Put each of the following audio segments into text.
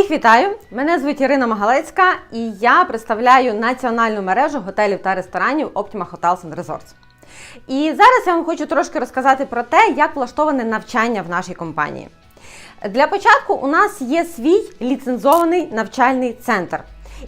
Всіх вітаю! Мене звуть Ірина Магалецька і я представляю національну мережу готелів та ресторанів Optima Hotels and Resorts. І зараз я вам хочу трошки розказати про те, як влаштоване навчання в нашій компанії. Для початку у нас є свій ліцензований навчальний центр.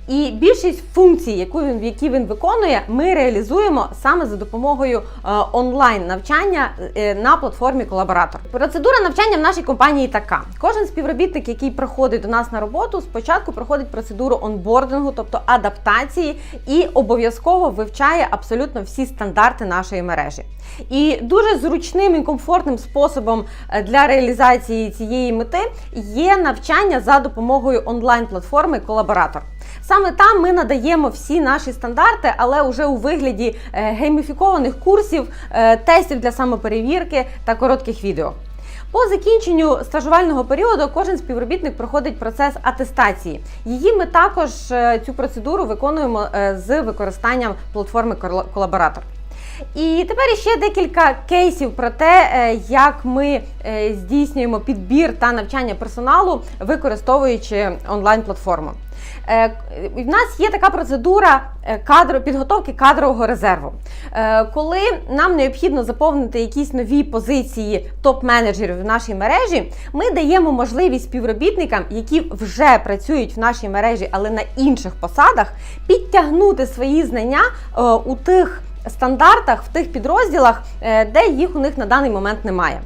І більшість функцій, яку він, які він виконує, ми реалізуємо саме за допомогою е, онлайн навчання е, на платформі Колаборатор. Процедура навчання в нашій компанії така: кожен співробітник, який приходить до нас на роботу, спочатку проходить процедуру онбордингу, тобто адаптації, і обов'язково вивчає абсолютно всі стандарти нашої мережі. І дуже зручним і комфортним способом е, для реалізації цієї мети є навчання за допомогою онлайн-платформи Колаборатор. Саме там ми надаємо всі наші стандарти, але вже у вигляді е, гейміфікованих курсів, е, тестів для самоперевірки та коротких відео. По закінченню стажувального періоду кожен співробітник проходить процес атестації. Її ми також е, цю процедуру виконуємо з використанням платформи Кола- Колаборатор. І тепер ще декілька кейсів про те, е, як ми е, здійснюємо підбір та навчання персоналу, використовуючи онлайн-платформу. Е, В нас є така процедура е, кадро, підготовки кадрового резерву. Е, Коли нам необхідно заповнити якісь нові позиції топ-менеджерів в нашій мережі, ми даємо можливість співробітникам, які вже працюють в нашій мережі, але на інших посадах, підтягнути свої знання е, у тих стандартах, в тих підрозділах, е, де їх у них на даний момент немає.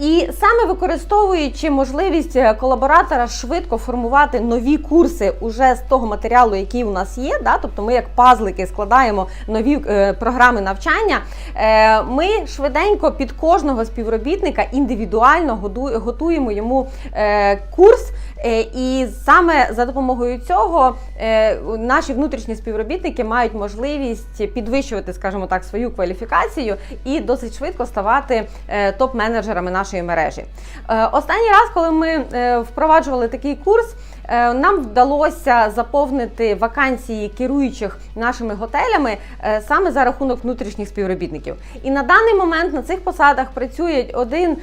І саме використовуючи можливість е, колаборатора швидко формувати нові курси уже з того матеріалу, який у нас є, да, тобто ми як пазлики складаємо нові е, програми навчання, е, ми швиденько під кожного співробітника індивідуально готуємо йому е, курс. Е, І саме за допомогою цього е, наші внутрішні співробітники мають можливість підвищувати, скажімо так, свою кваліфікацію і досить швидко ставати е, топ-менеджерами нашої мережі. Е, Останній раз, коли ми е, впроваджували такий курс. е, Нам вдалося заповнити вакансії керуючих нашими готелями саме за рахунок внутрішніх співробітників. І на даний момент на цих посадах працює один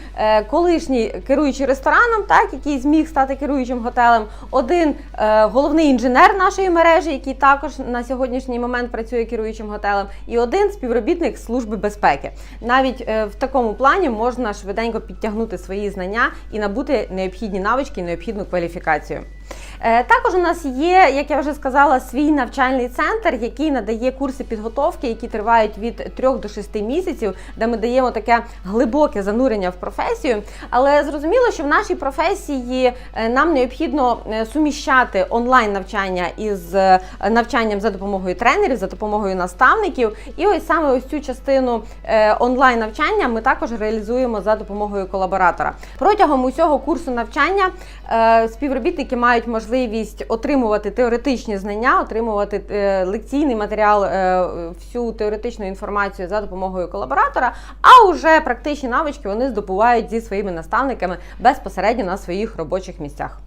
колишній керуючий рестораном, так який зміг стати керуючим готелем, один головний інженер нашої мережі, який також на сьогоднішній момент працює керуючим готелем, і один співробітник служби безпеки. Навіть в такому плані можна швиденько підтягнути свої знання і набути необхідні навички, необхідну кваліфікацію. Е, Також у нас є, як я вже сказала, свій навчальний центр, який надає курси підготовки, які тривають від 3 до 6 місяців, де ми даємо таке глибоке занурення в професію. Але зрозуміло, що в нашій професії е, нам необхідно е, суміщати онлайн навчання із навчанням за допомогою тренерів, за допомогою наставників. І ось саме ось цю частину онлайн навчання ми також реалізуємо за допомогою колаборатора. Протягом усього курсу навчання співробітники мають можливість отримувати теоретичні знання, отримувати е, лекційний матеріал, е, всю теоретичну інформацію за допомогою колаборатора. А уже практичні навички вони здобувають зі своїми наставниками безпосередньо на своїх робочих місцях.